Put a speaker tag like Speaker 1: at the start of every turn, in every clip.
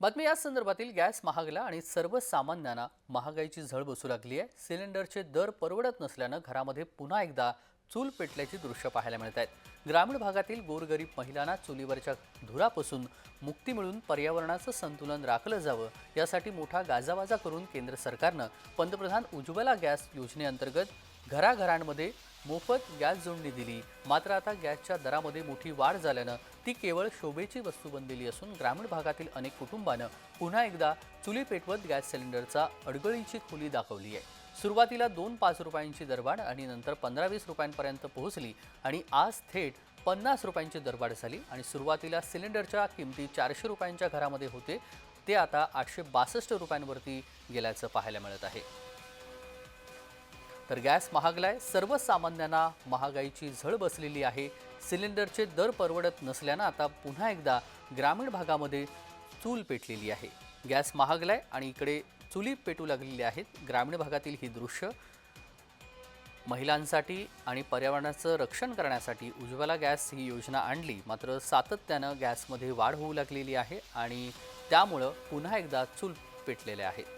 Speaker 1: बातमी या संदर्भातील गॅस महागला आणि सर्वसामान्यांना महागाईची झळ बसू लागली आहे. सिलेंडरचे दर परवडत नसल्यानं घरामध्ये पुन्हा एकदा चूल पेटल्याची दृश्य पाहायला मिळत आहेत ग्रामीण भागातील गोरगरीब महिलांना चुलीवरच्या धुरापासून मुक्ती मिळून पर्यावरणाचं संतुलन राखलं जावं यासाठी मोठा गाजावाजा करून केंद्र सरकारनं पंतप्रधान उज्ज्वला गॅस योजनेअंतर्गत घराघरांमध्ये मोफत गॅस जोडणी दिली. मात्र आता गॅसच्या दरामध्ये मोठी वाढ झाल्यानं ती केवळ शोभेची वस्तू बनलेली असून ग्रामीण भागातील अनेक कुटुंबानं पुन्हा एकदा चुली पेटवत गॅस सिलेंडरचा अडगळीची खोली दाखवली आहे. सुरुवातीला दोन पाच रुपयांची दरवाढ आणि नंतर पंधरा वीस रुपयांपर्यंत पोहोचली आणि आज थेट पन्नास रुपयांची दरवाढ झाली आणि सुरुवातीला सिलेंडरच्या किमती चारशे रुपयांच्या घरामध्ये होते ते आता आठशे बासष्ट रुपयांवरती गेल्याचं पाहायला मिळत आहे. तर गॅस महागलाय सर्वसामान्यांना महागाईची झळ बसलेली आहे. सिलेंडरचे दर परवडत नसल्यानं आता पुन्हा एकदा ग्रामीण भागामध्ये चूल पेटलेली आहे. गॅस महागलाय आणि इकडे चुली पेटू लागलेली आहेत. ग्रामीण भागातील ही दृश्य महिलांसाठी आणि पर्यावरणाचं रक्षण करण्यासाठी उज्ज्वला गॅस ही योजना आणली. मात्र सातत्यानं गॅसमध्ये वाढ होऊ लागलेली आहे आणि त्यामुळं पुन्हा एकदा चूल पेटलेले आहेत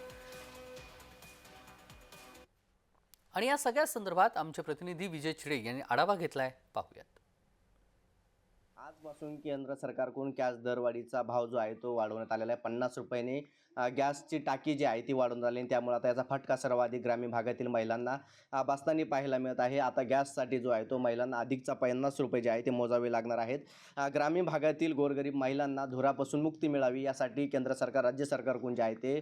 Speaker 1: आणि या सगळ्या संदर्भात आमचे प्रतिनिधी विजय चिडे यांनी आढावा घेतलाय. पाहूयात.
Speaker 2: आजपासून केंद्र सरकारकडून गॅस दरवाढीचा भाव जो आहे तो वाढवण्यात आलेला आहे. पन्नास रुपयाने गॅसची टाकी जी आहे ती वाढवून आली आणि त्यामुळे आता याचा फटका सर्वाधिक ग्रामीण भागातील महिलांना बसताना पाहायला मिळत आहे. आता गॅससाठी जो आहे तो महिलांना अधिकचा पन्नास रुपये जे आहे ते मोजावे लागणार आहेत. ग्रामीण भागातील गोरगरीब महिलांना धुरापासून मुक्ती मिळावी यासाठी केंद्र सरकार राज्य सरकारकडून जे आहे ते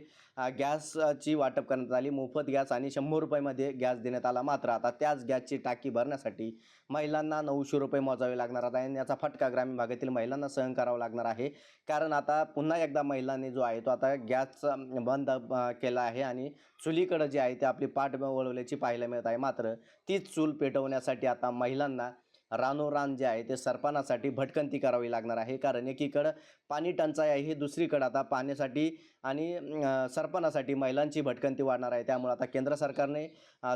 Speaker 2: गॅसची वाटप करण्यात आली. मोफत गॅस आणि शंभर रुपयामध्ये गॅस देण्यात आला मात्र आता त्याच गॅसची टाकी भरण्यासाठी महिलांना नऊशे रुपये मोजावे लागणार आहेत आणि याचा फटका ग्रामीण भागातील महिलांना सहन करावं लागणार आहे. कारण आता पुन्हा एकदा महिलांनी जो आहे तो आता गॅसचा बंद केला आहे आणि चुलीकडं जे आहे ते आपली पाठ वळवल्याची पाहायला मिळत आहे. मात्र तीच चूल पेटवण्यासाठी आता महिलांना रानोरान जे आहे ते सरपणासाठी भटकंती करावी लागणार आहे. कारण एकीकडं पाणी टंचाई आहे ही दुसरीकडं आता पाण्यासाठी आणि सरपणासाठी महिलांची भटकंती वाढणार आहे. त्यामुळे आता केंद्र सरकारने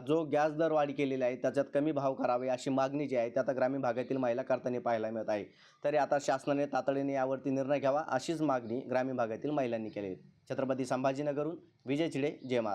Speaker 2: जो गॅस दर वाढ केलेली आहे त्याच्यात कमी भाव करावे अशी मागणी जी आहे ती आता ग्रामीण भागातील महिला करताना पाहायला मिळत आहे. तरी आता शासनाने तातडीने यावरती निर्णय घ्यावा अशीच मागणी ग्रामीण भागातील महिलांनी केली आहे. छत्रपती संभाजीनगरहून विजय चिडे जयमार